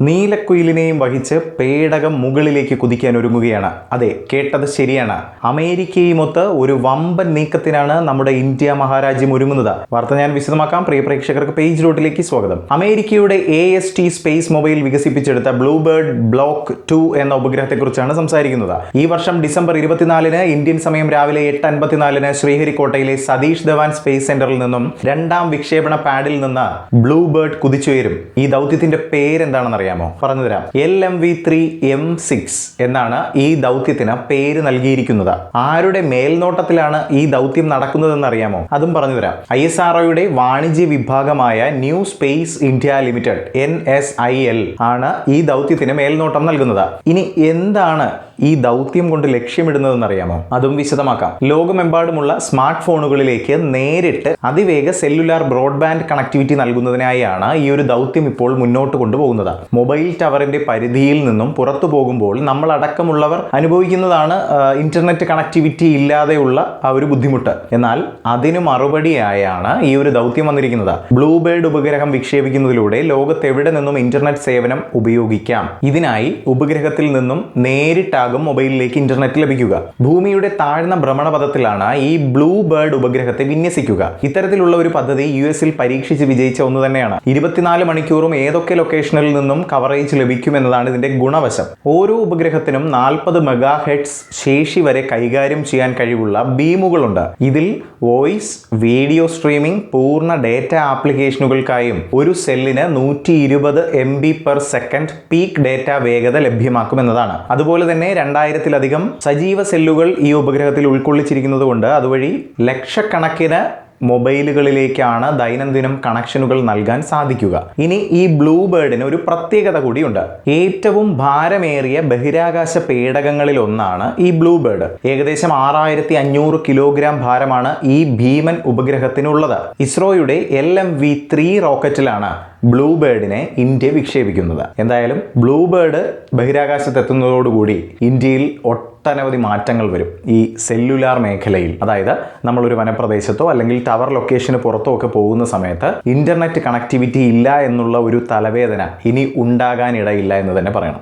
നീലക്കുയിലിനെയും വഹിച്ച് പേടകം മുകളിലേക്ക് കുതിക്കാൻ ഒരുങ്ങുകയാണ്. അതെ കേട്ടത് ശരിയാണ്. അമേരിക്കയുമൊത്ത് ഒരു വമ്പൻ നീക്കത്തിനാണ് നമ്മുടെ ഇന്ത്യ മഹാരാജ്യം ഒരുങ്ങുന്നത്. വാർത്ത ഞാൻ വിശദമാക്കാം. പ്രിയ പ്രേക്ഷകർക്ക് പേജ് റോട്ടിലേക്ക് സ്വാഗതം. അമേരിക്കയുടെ A S T space mobile വികസിപ്പിച്ചെടുത്ത ബ്ലൂബേർഡ് ബ്ലോക്ക് ടു എന്ന ഉപഗ്രഹത്തെക്കുറിച്ചാണ് സംസാരിക്കുന്നത്. ഈ വർഷം ഡിസംബർ ഇരുപത്തിനാലിന് ഇന്ത്യൻ സമയം രാവിലെ എട്ട് അൻപത്തിനാലിന് ശ്രീഹരിക്കോട്ടയിലെ സതീഷ് ധവാൻ സ്പേസ് സെന്ററിൽ നിന്നും രണ്ടാം വിക്ഷേപണ പാഡിൽ നിന്ന് ബ്ലൂബേർഡ് കുതിച്ചുയരും. ഈ ദൗത്യത്തിന്റെ പേരെന്താണെന്ന് അറിയാമോ പറഞ്ഞുതരാം. L M V three M six എന്നാണ് ഈ ദൗത്യത്തിന് പേര് നൽകിയിരിക്കുന്നത്. ആരുടെ മേൽനോട്ടത്തിലാണ് ഈ ദൗത്യം നടക്കുന്നതെന്ന് അറിയാമോ അതും പറഞ്ഞുതരാം. ഐ എസ് ആർ ഒയുടെ വാണിജ്യ വിഭാഗമായ New Space India Limited N S I L ആണ് ഈ ദൗത്യത്തിന് മേൽനോട്ടം നൽകുന്നത്. ഇനി എന്താണ് ഈ ദൗത്യം കൊണ്ട് ലക്ഷ്യമിടുന്നതെന്ന് അറിയാമോ അതും വിശദമാക്കാം. ലോകമെമ്പാടുമുള്ള സ്മാർട്ട് ഫോണുകളിലേക്ക് നേരിട്ട് അതിവേഗ സെല്ലുലാർ ബ്രോഡ്ബാൻഡ് കണക്ടിവിറ്റി നൽകുന്നതിനായാണ് ഈ ഒരു ദൗത്യം ഇപ്പോൾ മുന്നോട്ട് കൊണ്ടുപോകുന്നത്. മൊബൈൽ ടവറിന്റെ പരിധിയിൽ നിന്നും പുറത്തു പോകുമ്പോൾ നമ്മൾ അടക്കമുള്ളവർ അനുഭവിക്കുന്നതാണ് ഇന്റർനെറ്റ് കണക്ടിവിറ്റി ഇല്ലാതെയുള്ള ആ ഒരു ബുദ്ധിമുട്ട്. എന്നാൽ അതിനു മറുപടിയായാണ് ഈ ഒരു ദൗത്യം വന്നിരിക്കുന്നത്. ബ്ലൂബേർഡ് ഉപഗ്രഹം വിക്ഷേപിക്കുന്നതിലൂടെ ലോകത്തെവിടെ നിന്നും ഇന്റർനെറ്റ് സേവനം ഉപയോഗിക്കാം? ഇതിനായി ഉപഗ്രഹത്തിൽ നിന്നും നേരിട്ടാകും മൊബൈലിലേക്ക് ഇന്റർനെറ്റ് ലഭിക്കുക. ഭൂമിയുടെ താഴ്ന്ന ഭ്രമണപഥത്തിലാണ് ഈ ബ്ലൂ ബേർഡ് ഉപഗ്രഹത്തെ വിന്യസിക്കുക. ഇത്തരത്തിലുള്ള ഒരു പദ്ധതി യു എസിൽ പരീക്ഷിച്ച് വിജയിച്ച ഒന്ന് തന്നെയാണ്. ഇരുപത്തിനാല് മണിക്കൂറും ഏതൊക്കെ ലൊക്കേഷനിൽ നിന്നും കവറേജ് ലഭിക്കുമെന്നതാണ് ഇതിന്റെ ഗുണവശം. ഓരോ ഉപഗ്രഹത്തിനും നാൽപ്പത് മെഗാ ശേഷി വരെ കൈകാര്യം ചെയ്യാൻ കഴിവുള്ള ബീമുകളുണ്ട്. ഇതിൽ വോയിസ് വീഡിയോ സ്ട്രീമിംഗ് പൂർണ ഡേറ്റ ആപ്ലിക്കേഷനുകൾക്കായും ഒരു സെല്ലിന് നൂറ്റി ഇരുപത് M B per second peak data വേഗത ലഭ്യമാക്കുമെന്നതാണ്. അതുപോലെ തന്നെ രണ്ടായിരത്തിലധികം സജീവ സെല്ലുകൾ ഈ ഉപഗ്രഹത്തിൽ ഉൾക്കൊള്ളിച്ചിരിക്കുന്നതുകൊണ്ട് അതുവഴി ലക്ഷക്കണക്കിന് മൊബൈലുകളിലേക്കാണ് ദൈനംദിനം കണക്ഷനുകൾ നൽകാൻ സാധിക്കുക. ഇനി ഈ ബ്ലൂ ബേർഡിന് ഒരു പ്രത്യേകത കൂടിയുണ്ട്. ഏറ്റവും ഭാരമേറിയ ബഹിരാകാശ പേടകങ്ങളിൽ ഒന്നാണ് ഈ ബ്ലൂ ബേർഡ് ഏകദേശം ആറായിരത്തി അഞ്ഞൂറ് കിലോഗ്രാം ഭാരമാണ് ഈ ഭീമൻ ഉപഗ്രഹത്തിനുള്ളത്. ഇസ്രോയുടെ എൽ എം വി ത്രീ റോക്കറ്റിലാണ് ബ്ലൂ ബേർഡിനെ ഇന്ത്യ വിക്ഷേപിക്കുന്നത്. എന്തായാലും ബ്ലൂ ബേർഡ് ബഹിരാകാശത്തെത്തുന്നതോടുകൂടി ഇന്ത്യയിൽ ഒട്ടനവധി മാറ്റങ്ങൾ വരും. ഈ സെല്ലുലാർ മേഖലയിൽ. അതായത് നമ്മളൊരു വനപ്രദേശത്തോ അല്ലെങ്കിൽ ടവർ ലൊക്കേഷന് പുറത്തോ ഒക്കെ പോകുന്ന സമയത്ത് ഇന്റർനെറ്റ് കണക്ടിവിറ്റി ഇല്ല എന്നുള്ള ഒരു തലവേദന ഇനി ഉണ്ടാകാനിടയില്ല എന്ന് തന്നെ പറയണം.